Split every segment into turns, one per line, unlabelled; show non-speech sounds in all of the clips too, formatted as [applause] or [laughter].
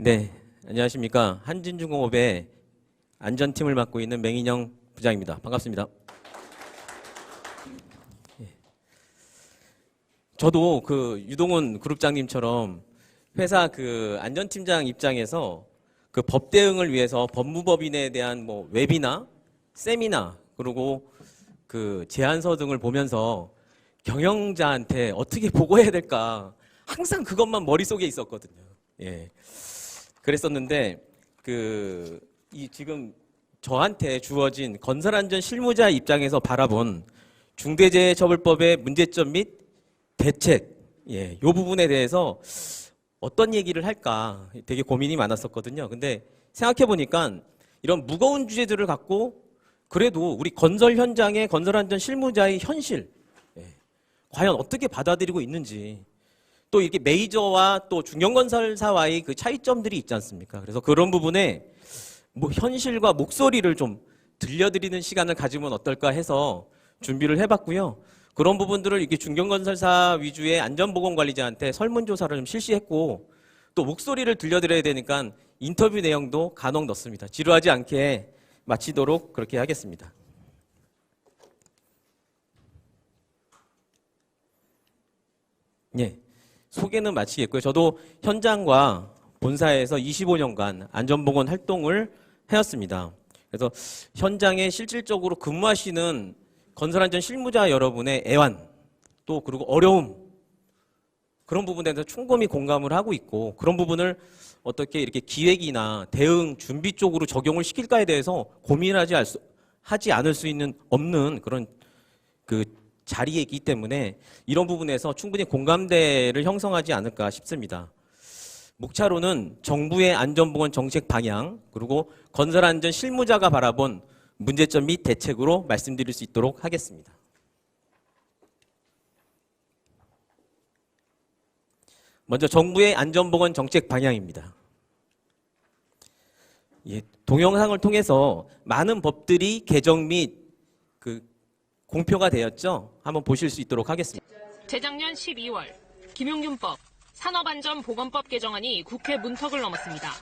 네, 안녕하십니까. 한진중공업의 안전팀을 맡고 있는 맹인영 부장입니다. 반갑습니다. 예. 저도 그 유동훈 그룹장님처럼 회사 그 안전팀장 입장에서 그 법 대응을 위해서 법무법인에 대한 뭐 웹이나 세미나 그리고 그 제안서 등을 보면서 경영자한테 어떻게 보고해야 될까 항상 그것만 머릿속에 있었거든요. 예. 그랬었는데 그 이 지금 저한테 주어진 건설안전 실무자 입장에서 바라본 중대재해처벌법의 문제점 및 대책 예, 요 부분에 대해서 어떤 얘기를 할까 되게 고민이 많았었거든요. 근데 생각해 보니까 이런 무거운 주제들을 갖고 그래도 우리 건설 현장의 건설 안전 실무자의 현실 예, 과연 어떻게 받아들이고 있는지 또 이게 메이저와 또 중견 건설사와의 그 차이점들이 있지 않습니까? 그래서 그런 부분에 뭐 현실과 목소리를 좀 들려드리는 시간을 가지면 어떨까 해서 준비를 해봤고요. 그런 부분들을 이렇게 중견 건설사 위주의 안전보건관리자한테 설문조사를 좀 실시했고 또 목소리를 들려드려야 되니까 인터뷰 내용도 간혹 넣습니다. 지루하지 않게 마치도록 그렇게 하겠습니다. 예. 소개는 마치겠고요. 저도 현장과 본사에서 25년간 안전보건 활동을 해왔습니다. 그래서 현장에 실질적으로 근무하시는 건설안전 실무자 여러분의 애환 또 그리고 어려움 그런 부분에 대해서 충분히 공감을 하고 있고 그런 부분을 어떻게 이렇게 기획이나 대응 준비 쪽으로 적용을 시킬까에 대해서 고민하지 않을 수 있는 없는 그런 그 자리에 있기 때문에 이런 부분에서 충분히 공감대를 형성하지 않을까 싶습니다. 목차로는 정부의 안전보건 정책 방향 그리고 건설안전 실무자가 바라본 문제점 및 대책으로 말씀드릴 수 있도록 하겠습니다. 먼저 정부의 안전보건 정책 방향입니다. 예, 동영상을 통해서 많은 법들이 개정 및그 공표가 되었죠. 한번 보실 수 있도록 하겠습니다.
재작년 12월 김용균법 산업안전보건법 개정안이 국회 문턱을 넘었습니다.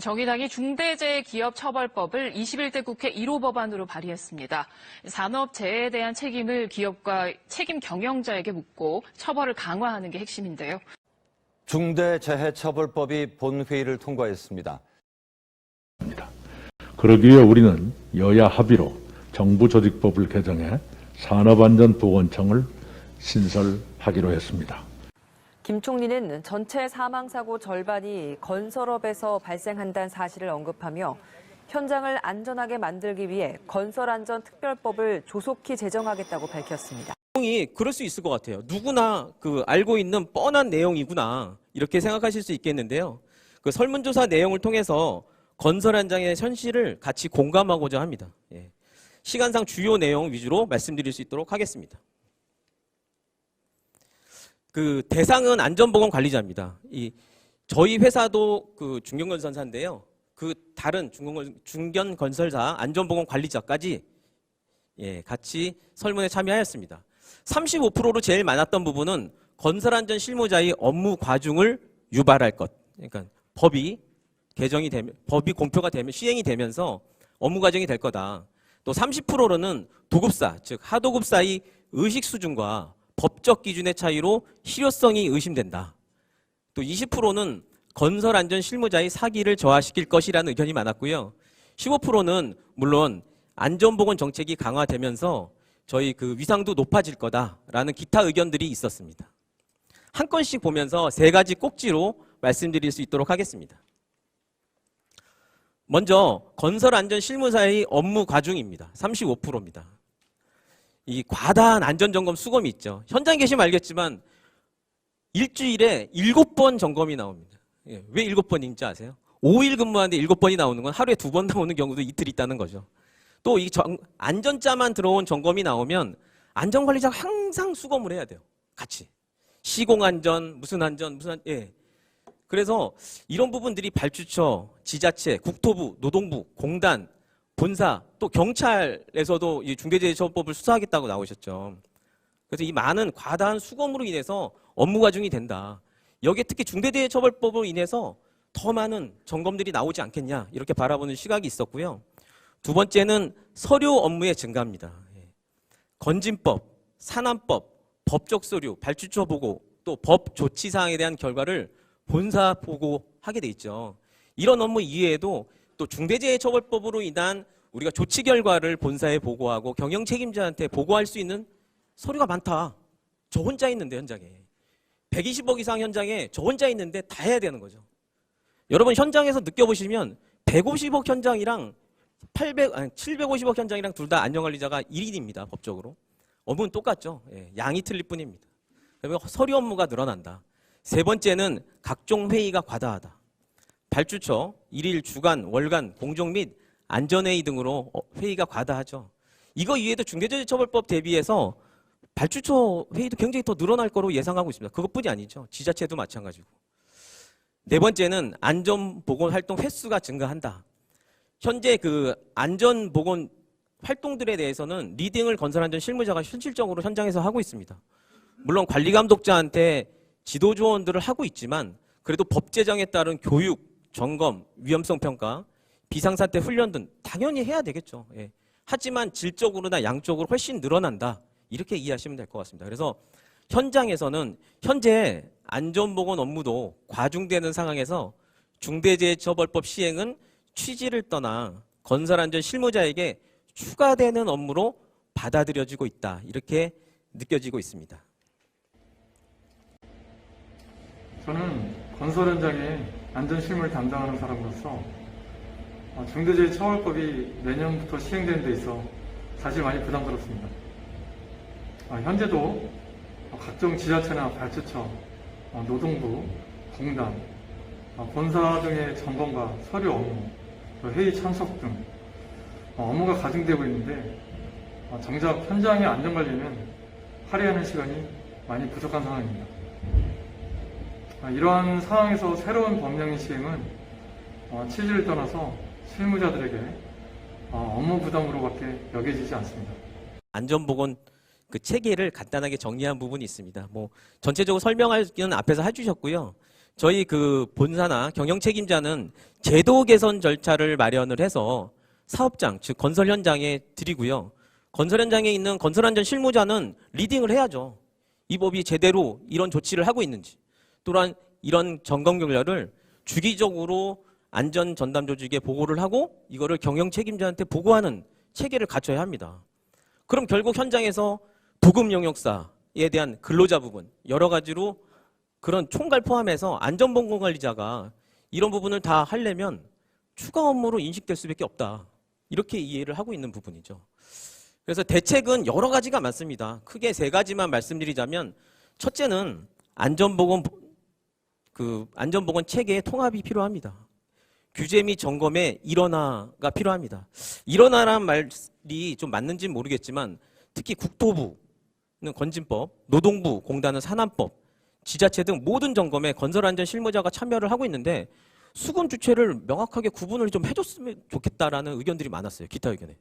정의당이 중대재해기업처벌법을 21대 국회 1호 법안으로 발의했습니다. 산업재해에 대한 책임을 기업과 책임 경영자에게 묻고 처벌을 강화하는 게 핵심인데요.
중대재해처벌법이 본회의를 통과했습니다.
그러기 위해 우리는 여야 합의로 정부 조직법을 개정해 산업안전보건청을 신설하기로 했습니다.
김 총리는 전체 사망사고 절반이 건설업에서 발생한다는 사실을 언급하며 현장을 안전하게 만들기 위해 건설안전특별법을 조속히 제정하겠다고 밝혔습니다.
내용이 그럴 수 있을 것 같아요. 누구나 그 알고 있는 뻔한 내용이구나 이렇게 생각하실 수 있겠는데요. 그 설문조사 내용을 통해서 건설 현장의 현실을 같이 공감하고자 합니다. 예. 시간상 주요 내용 위주로 말씀드릴 수 있도록 하겠습니다. 그 대상은 안전보건 관리자입니다. 이 저희 회사도 그 중견건설사인데요. 그 다른 중견건- 중견 건설사 안전보건 관리자까지 예, 같이 설문에 참여하였습니다. 35%로 제일 많았던 부분은 건설안전 실무자의 업무 과중을 유발할 것. 그러니까 법이 개정이 되면 법이 공표가 되면 시행이 되면서 업무 과정이 될 거다. 또 30%로는 도급사, 즉 하도급사의 의식 수준과 법적 기준의 차이로 실효성이 의심된다. 또 20%는 건설 안전 실무자의 사기를 저하시킬 것이라는 의견이 많았고요. 15%는 물론 안전보건 정책이 강화되면서 저희 그 위상도 높아질 거다라는 기타 의견들이 있었습니다. 한 건씩 보면서 세 가지 꼭지로 말씀드릴 수 있도록 하겠습니다. 먼저 건설 안전 실무사의 업무 과중입니다. 35%입니다. 이 과다한 안전 점검 수검이 있죠. 현장 계시면 알겠지만 일주일에 7번 점검이 나옵니다. 예, 왜 7번인지 아세요? 5일 근무하는데 7번이 나오는 건 하루에 두번 나오는 경우도 이틀 있다는 거죠. 또 이 안전자만 들어온 점검이 나오면 안전관리자가 항상 수검을 해야 돼요. 같이. 시공안전, 무슨 안전, 무슨 안, 예. 그래서 이런 부분들이 발주처, 지자체, 국토부, 노동부, 공단, 본사, 또 경찰에서도 이 중대재해처벌법을 수사하겠다고 나오셨죠. 그래서 이 많은 과다한 수검으로 인해서 업무 과중이 된다. 여기에 특히 중대재해처벌법으로 인해서 더 많은 점검들이 나오지 않겠냐 이렇게 바라보는 시각이 있었고요. 두 번째는 서류 업무의 증가입니다. 예. 건진법, 산안법, 법적 서류, 발주처 보고 또 법 조치 사항에 대한 결과를 본사 보고 하게 돼 있죠. 이런 업무 이외에도 또 중대재해처벌법으로 인한 우리가 조치 결과를 본사에 보고하고 경영 책임자한테 보고할 수 있는 서류가 많다. 저 혼자 있는데 현장에 120억 이상 현장에 저 혼자 있는데 다 해야 되는 거죠. 여러분 현장에서 느껴보시면 150억 현장이랑 800 아니 750억 현장이랑 둘 다 안전관리자가 1인입니다 법적으로 업무는 똑같죠. 예, 양이 틀릴 뿐입니다. 그러면 서류 업무가 늘어난다. 세 번째는 각종 회의가 과다하다. 발주처, 일일, 주간, 월간, 공정 및 안전회의 등으로 어, 회의가 과다하죠. 이거 이외에도 중대재해처벌법 대비해서 발주처 회의도 굉장히 더 늘어날 거로 예상하고 있습니다. 그것뿐이 아니죠. 지자체도 마찬가지고. 네 번째는 안전보건 활동 횟수가 증가한다. 현재 그 안전보건 활동들에 대해서는 리딩을 건설안전 실무자가 실질적으로 현장에서 하고 있습니다. 물론 관리감독자한테 지도 조언들을 하고 있지만 그래도 법 제정에 따른 교육, 점검, 위험성 평가, 비상사태 훈련 등 당연히 해야 되겠죠. 예. 하지만 질적으로나 양적으로 훨씬 늘어난다. 이렇게 이해하시면 될 것 같습니다. 그래서 현장에서는 현재 안전보건 업무도 과중되는 상황에서 중대재해처벌법 시행은 취지를 떠나 건설안전 실무자에게 추가되는 업무로 받아들여지고 있다. 이렇게 느껴지고 있습니다.
저는 건설 현장에 안전 실무를 담당하는 사람으로서 어, 중대재해처벌법이 내년부터 시행되는 데 있어 사실 많이 부담스럽습니다. 어, 현재도 어, 각종 지자체나 발주처, 어, 노동부, 공단, 어, 본사 등의 점검과 서류 업무, 또 회의 참석 등 어, 업무가 가중되고 있는데 어, 정작 현장의 안전 관리는 할애하는 시간이 많이 부족한 상황입니다. 아, 이러한 상황에서 새로운 법령의 시행은 어, 취지를 떠나서 실무자들에게 어, 업무 부담으로밖에 여겨지지 않습니다.
안전보건 그 체계를 간단하게 정리한 부분이 있습니다. 뭐 전체적으로 설명하기는 앞에서 해주셨고요. 저희 그 본사나 경영 책임자는 제도 개선 절차를 마련을 해서 사업장 즉 건설 현장에 드리고요. 건설 현장에 있는 건설 안전 실무자는 리딩을 해야죠. 이 법이 제대로 이런 조치를 하고 있는지 또한 이런 점검 결과를 주기적으로 안전 전담 조직에 보고를 하고 이거를 경영 책임자한테 보고하는 체계를 갖춰야 합니다. 그럼 결국 현장에서 도급 영역사에 대한 근로자 부분 여러 가지로 그런 총괄 포함해서 안전보건 관리자가 이런 부분을 다 하려면 추가 업무로 인식될 수밖에 없다. 이렇게 이해를 하고 있는 부분이죠. 그래서 대책은 여러 가지가 많습니다. 크게 세 가지만 말씀드리자면 첫째는 안전보건 그 안전보건 체계의 통합이 필요합니다. 규제 및 점검의 일원화가 필요합니다. 일원화란 말이 좀 맞는지는 모르겠지만 특히 국토부는 건진법, 노동부, 공단은 산안법, 지자체 등 모든 점검에 건설안전 실무자가 참여를 하고 있는데 수금 주체를 명확하게 구분을 좀 해줬으면 좋겠다라는 의견들이 많았어요. 기타 의견에.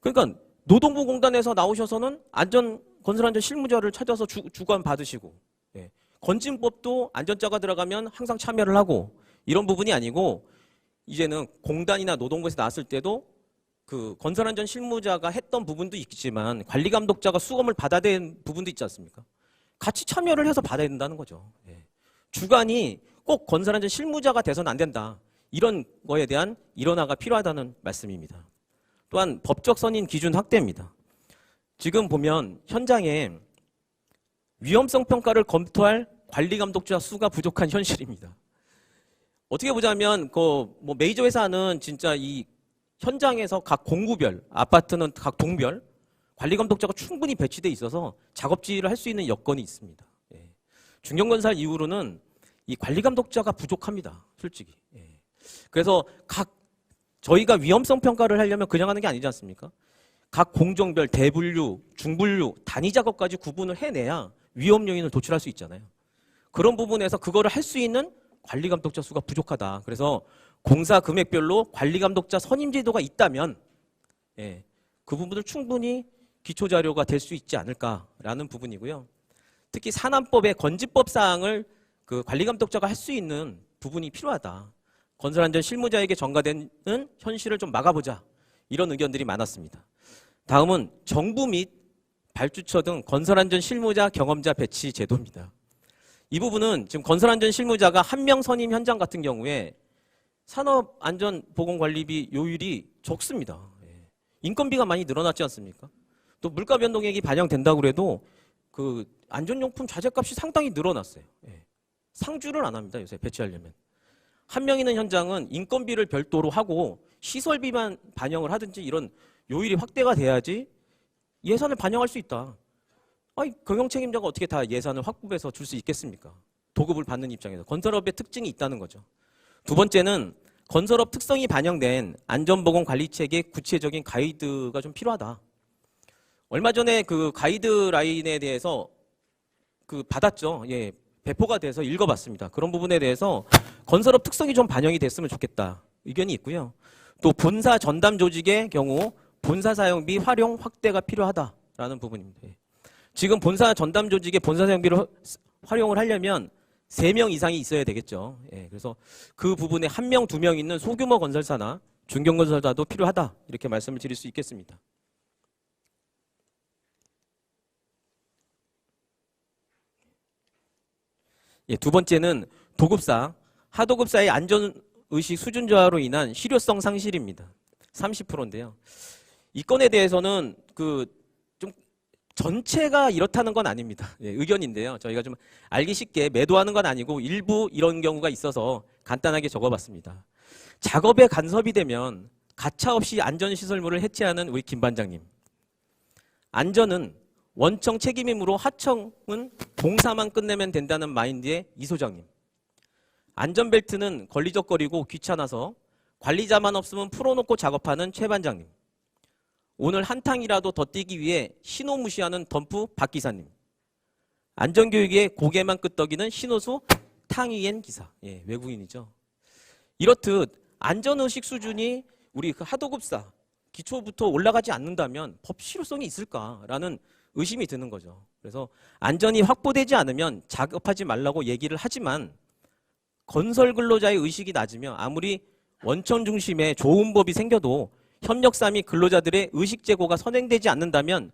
그러니까 노동부 공단에서 나오셔서는 안전 건설안전 실무자를 찾아서 주, 주관 받으시고 예. 건진법도 안전자가 들어가면 항상 참여를 하고 이런 부분이 아니고 이제는 공단이나 노동부에서 나왔을 때도 그 건설안전 실무자가 했던 부분도 있지만 관리 감독자가 수검을 받아야 되는 부분도 있지 않습니까? 같이 참여를 해서 받아야 된다는 거죠. 예. 주관이 꼭 건설안전 실무자가 돼서는 안 된다. 이런 거에 대한 일원화가 필요하다는 말씀입니다. 또한 법적 선인 기준 확대입니다. 지금 보면 현장에 위험성 평가를 검토할 관리 감독자 수가 부족한 현실입니다. 어떻게 보자면 그 뭐 메이저 회사는 진짜 이 현장에서 각 공구별 아파트는 각 동별 관리 감독자가 충분히 배치돼 있어서 작업지를 할 수 있는 여건이 있습니다. 예. 중견건설 이후로는 이 관리 감독자가 부족합니다. 솔직히. 예. 그래서 각 저희가 위험성 평가를 하려면 그냥 하는 게 아니지 않습니까? 각 공정별 대분류, 중분류, 단위 작업까지 구분을 해내야 위험 요인을 도출할 수 있잖아요. 그런 부분에서 그거를 할 수 있는 관리 감독자 수가 부족하다. 그래서 공사 금액별로 관리 감독자 선임 제도가 있다면 예, 그 부분을 충분히 기초 자료가 될 수 있지 않을까라는 부분이고요. 특히 산안법의 건지법 사항을 그 관리 감독자가 할 수 있는 부분이 필요하다. 건설 안전 실무자에게 전가되는 현실을 좀 막아보자. 이런 의견들이 많았습니다. 다음은 정부 및 발주처 등 건설 안전 실무자 경험자 배치 제도입니다. 이 부분은 지금 건설안전 실무자가 한 명 선임 현장 같은 경우에 산업안전보건관리비 요율이 적습니다. 예. 인건비가 많이 늘어났지 않습니까? 또 물가 변동액이 반영된다고 그래도 그 안전용품 자재값이 상당히 늘어났어요. 예. 상주를 안 합니다. 요새 배치하려면. 한 명 있는 현장은 인건비를 별도로 하고 시설비만 반영을 하든지 이런 요율이 확대가 돼야지 예산을 반영할 수 있다. 아니, 경영 책임자가 어떻게 다 예산을 확보해서 줄 수 있겠습니까? 도급을 받는 입장에서 건설업의 특징이 있다는 거죠. 두 번째는 건설업 특성이 반영된 안전보건 관리 체계 구체적인 가이드가 좀 필요하다. 얼마 전에 그 가이드라인에 대해서 그 받았죠. 예. 배포가 돼서 읽어봤습니다. 그런 부분에 대해서 건설업 특성이 좀 반영이 됐으면 좋겠다. 의견이 있고요. 또 본사 전담 조직의 경우 본사 사용비 활용 확대가 필요하다라는 부분입니다. 예. 지금 본사 전담 조직의 본사 사용비를 허- 활용을 하려면 3명 이상이 있어야 되겠죠. 예, 그래서 그 부분에 한 명, 두명 있는 소규모 건설사나 중견건설사도 필요하다. 이렇게 말씀을 드릴 수 있겠습니다. 예, 두 번째는 도급사, 하도급사의 안전의식 수준 저하로 인한 실효성 상실입니다. 30%인데요. 이 건에 대해서는 그좀 전체가 이렇다는 건 아닙니다. 예, 의견인데요. 저희가 좀 알기 쉽게 매도하는 건 아니고 일부 이런 경우가 있어서 간단하게 적어봤습니다. 작업에 간섭이 되면 가차 없이 안전시설물을 해체하는 우리 김 반장님. 안전은 원청 책임이므로 하청은 봉사만 끝내면 된다는 마인드의 이 소장님. 안전벨트는 걸리적거리고 귀찮아서 관리자만 없으면 풀어놓고 작업하는 최 반장님. 오늘 한탕이라도 더 뛰기 위해 신호 무시하는 덤프 박 기사님. 안전교육에 고개만 끄덕이는 신호수 탕위엔 기사. 예, 외국인이죠. 이렇듯 안전의식 수준이 우리 그 하도급사 기초부터 올라가지 않는다면 법 실효성이 있을까라는 의심이 드는 거죠. 그래서 안전이 확보되지 않으면 작업하지 말라고 얘기를 하지만 건설 근로자의 의식이 낮으며 아무리 원천 중심의 좋은 법이 생겨도 협력사 및 근로자들의 의식 제고가 선행되지 않는다면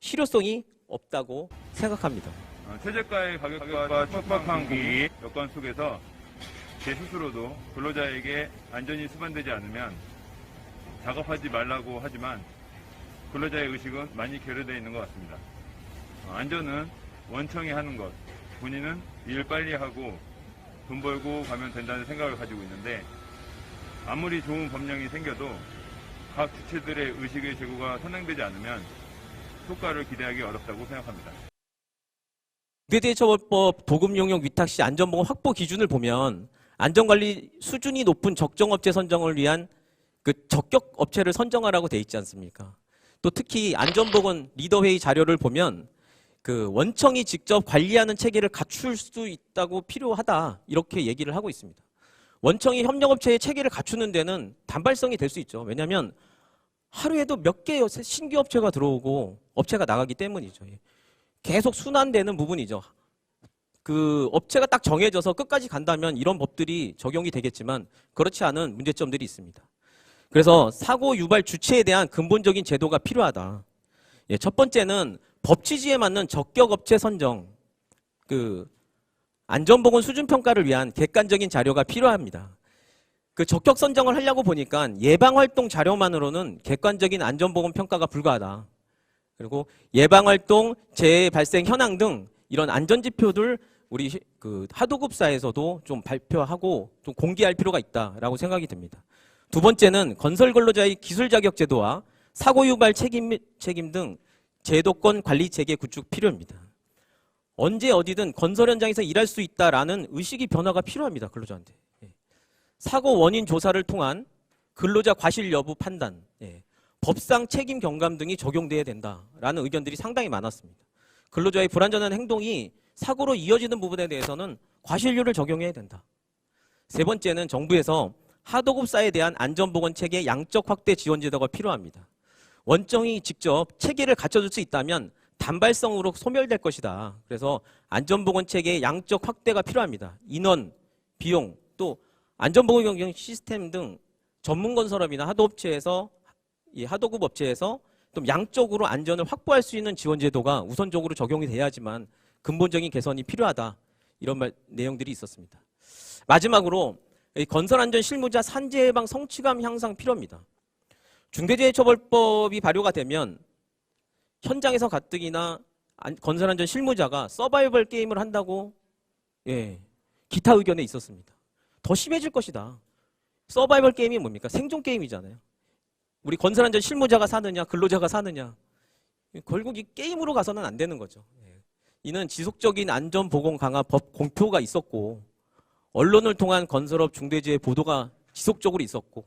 실효성이 없다고 생각합니다.
어, 최저가의 가격과 촉박한 공기 여건 속에서 제 스스로도 근로자에게 안전이 수반되지 않으면 작업하지 말라고 하지만 근로자의 의식은 많이 결여되어 있는 것 같습니다. 어, 안전은 원청이 하는 것, 본인은 일 빨리 하고 돈 벌고 가면 된다는 생각을 가지고 있는데 아무리 좋은 법령이 생겨도 각 주체들의 의식의 제고가 선행되지 않으면 효과를 기대하기 어렵다고 생각합니다.
국대대처벌법 도급용역 위탁시 안전보건 확보 기준을 보면 안전관리 수준이 높은 적정업체 선정을 위한 그 적격 업체를 선정하라고 돼 있지 않습니까? 또 특히 안전보건 리더회의 자료를 보면 그 원청이 직접 관리하는 체계를 갖출 수 있다고 필요하다 이렇게 얘기를 하고 있습니다. 원청이 협력업체의 체계를 갖추는 데는 단발성이 될 수 있죠. 왜냐하면 하루에도 몇 개의 신규 업체가 들어오고 업체가 나가기 때문이죠. 계속 순환되는 부분이죠. 그 업체가 딱 정해져서 끝까지 간다면 이런 법들이 적용이 되겠지만 그렇지 않은 문제점들이 있습니다. 그래서 사고 유발 주체에 대한 근본적인 제도가 필요하다. 예, 첫 번째는 법 취지에 맞는 적격 업체 선정, 그 안전보건 수준 평가를 위한 객관적인 자료가 필요합니다. 그 적격 선정을 하려고 보니까 예방 활동 자료만으로는 객관적인 안전보건 평가가 불가하다. 그리고 예방 활동, 재해 발생 현황 등 이런 안전 지표들 우리 시- 그 하도급사에서도 좀 발표하고 좀 공개할 필요가 있다라고 생각이 듭니다. 두 번째는 건설 근로자의 기술 자격 제도와 사고 유발 책임 책임 등 제도권 관리 체계 구축 필요합니다. 언제 어디든 건설 현장에서 일할 수 있다라는 의식이 변화가 필요합니다. 근로자한테. 예. 사고 원인 조사를 통한 근로자 과실 여부 판단, 예. 법상 책임 경감 등이 적용돼야 된다라는 의견들이 상당히 많았습니다. 근로자의 불안전한 행동이 사고로 이어지는 부분에 대해서는 과실료를 적용해야 된다. 세 번째는 정부에서 하도급사에 대한 안전보건 체계 양적 확대 지원 제도가 필요합니다. 원청이 직접 체계를 갖춰줄 수 있다면 단발성으로 소멸될 것이다. 그래서 안전보건 체계의 양적 확대가 필요합니다. 인원, 비용, 또 안전보건 경영 시스템 등 전문 건설업이나 하도 업체에서 이 하도급 업체에서 좀 양적으로 안전을 확보할 수 있는 지원 제도가 우선적으로 적용이 돼야지만 근본적인 개선이 필요하다 이런 말, 내용들이 있었습니다. 마지막으로 이 건설 안전 실무자 산재 예방 성취감 향상 필요합니다. 중대재해처벌법이 발효가 되면 현장에서 가뜩이나 안- 건설안전 실무자가 서바이벌 게임을 한다고 예, 기타 의견에 있었습니다. 더 심해질 것이다. 서바이벌 게임이 뭡니까? 생존 게임이잖아요. 우리 건설안전 실무자가 사느냐, 근로자가 사느냐. 결국 이 게임으로 가서는 안 되는 거죠. 예. 이는 지속적인 안전보건 강화 법 공표가 있었고, 언론을 통한 건설업 중대재해 보도가 지속적으로 있었고,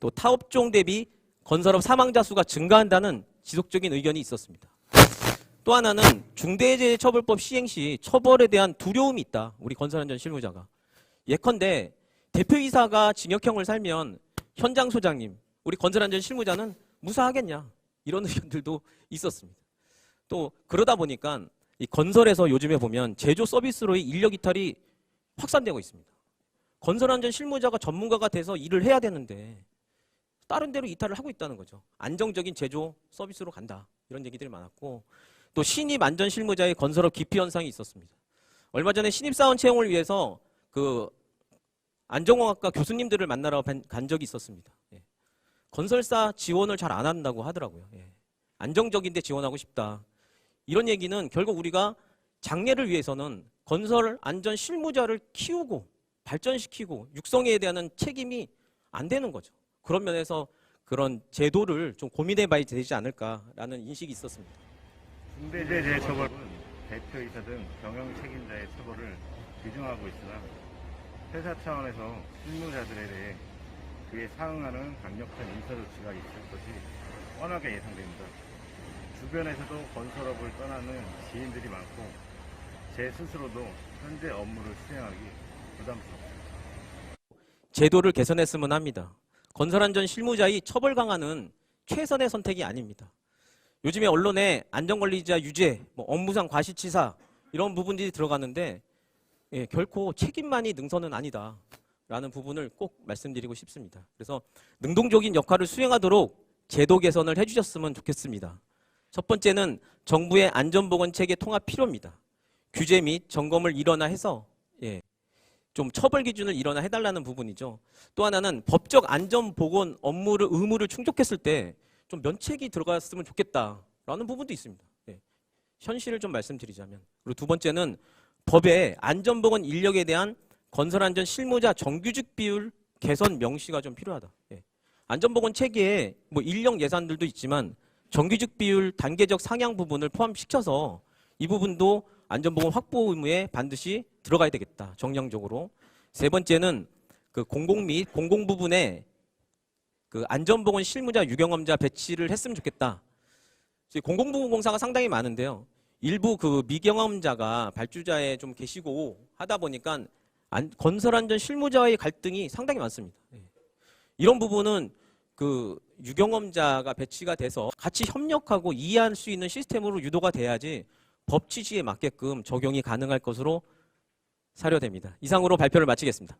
또 타업종 대비 건설업 사망자 수가 증가한다는 지속적인 의견이 있었습니다. 또 하나는 중대재해처벌법 시행 시 처벌에 대한 두려움이 있다. 우리 건설안전 실무자가. 예컨대 대표이사가 징역형을 살면 현장 소장님, 우리 건설안전 실무자는 무사하겠냐. 이런 [laughs] 의견들도 있었습니다. 또 그러다 보니까 이 건설에서 요즘에 보면 제조 서비스로의 인력 이탈이 확산되고 있습니다. 건설안전 실무자가 전문가가 돼서 일을 해야 되는데 다른 데로 이탈을 하고 있다는 거죠. 안정적인 제조 서비스로 간다. 이런 얘기들이 많았고 또 신입 안전 실무자의 건설업 기피 현상이 있었습니다. 얼마 전에 신입 사원 채용을 위해서 그 안전공학과 교수님들을 만나러 간- 간 적이 있었습니다. 예. 건설사 지원을 잘 안 한다고 하더라고요. 예. 안정적인데 지원하고 싶다. 이런 얘기는 결국 우리가 장래를 위해서는 건설 안전 실무자를 키우고 발전시키고 육성에 대한 책임이 안 되는 거죠. 그런 면에서 그런 제도를 좀 고민해 봐야 되지 않을까라는 인식이 있었습니다.
중대재해 처벌은 대표이사 등 경영 책임자의 처벌을 규정하고 있으나 회사 차원에서 실무자들에 대해 그에 상응하는 강력한 인사 조치가 있을 것이 뻔하게 예상됩니다. 주변에서도 건설업을 떠나는 지인들이 많고 제 스스로도 현재 업무를 수행하기 부담스럽습니다.
제도를 개선했으면 합니다. 건설안전 실무자의 처벌 강화는 최선의 선택이 아닙니다. 요즘에 언론에 안전관리자 유죄, 뭐 업무상 과실치사 이런 부분들이 들어가는데 예, 결코 책임만이 능선은 아니다 라는 부분을 꼭 말씀드리고 싶습니다. 그래서 능동적인 역할을 수행하도록 제도 개선을 해주셨으면 좋겠습니다. 첫 번째는 정부의 안전보건 체계 통합 필요입니다. 규제 및 점검을 일어나 해서 예, 좀 처벌 기준을 일어나 해달라는 부분이죠. 또 하나는 법적 안전 보건 업무를 의무를 충족했을 때 좀 면책이 들어갔으면 좋겠다라는 부분도 있습니다. 예. 현실을 좀 말씀드리자면 그리고 두 번째는 법에 안전 보건 인력에 대한 건설 안전 실무자 정규직 비율 개선 명시가 좀 필요하다. 예. 안전 보건 체계에 뭐 인력 예산들도 있지만 정규직 비율 단계적 상향 부분을 포함시켜서 이 부분도 안전보건 확보 의무에 반드시 들어가야 되겠다. 정량적으로. 세 번째는 그 공공 및 공공 부분에 그 안전보건 실무자 유경험자 배치를 했으면 좋겠다. 공공부문 공사가 상당히 많은데요. 일부 그 미경험자가 발주자에 좀 계시고 하다 보니까 안- 건설 안전 실무자의 갈등이 상당히 많습니다. 예. 이런 부분은 그 유경험자가 배치가 돼서 같이 협력하고 이해할 수 있는 시스템으로 유도가 돼야지 법 취지에 맞게끔 적용이 가능할 것으로 사료됩니다. 이상으로 발표를 마치겠습니다.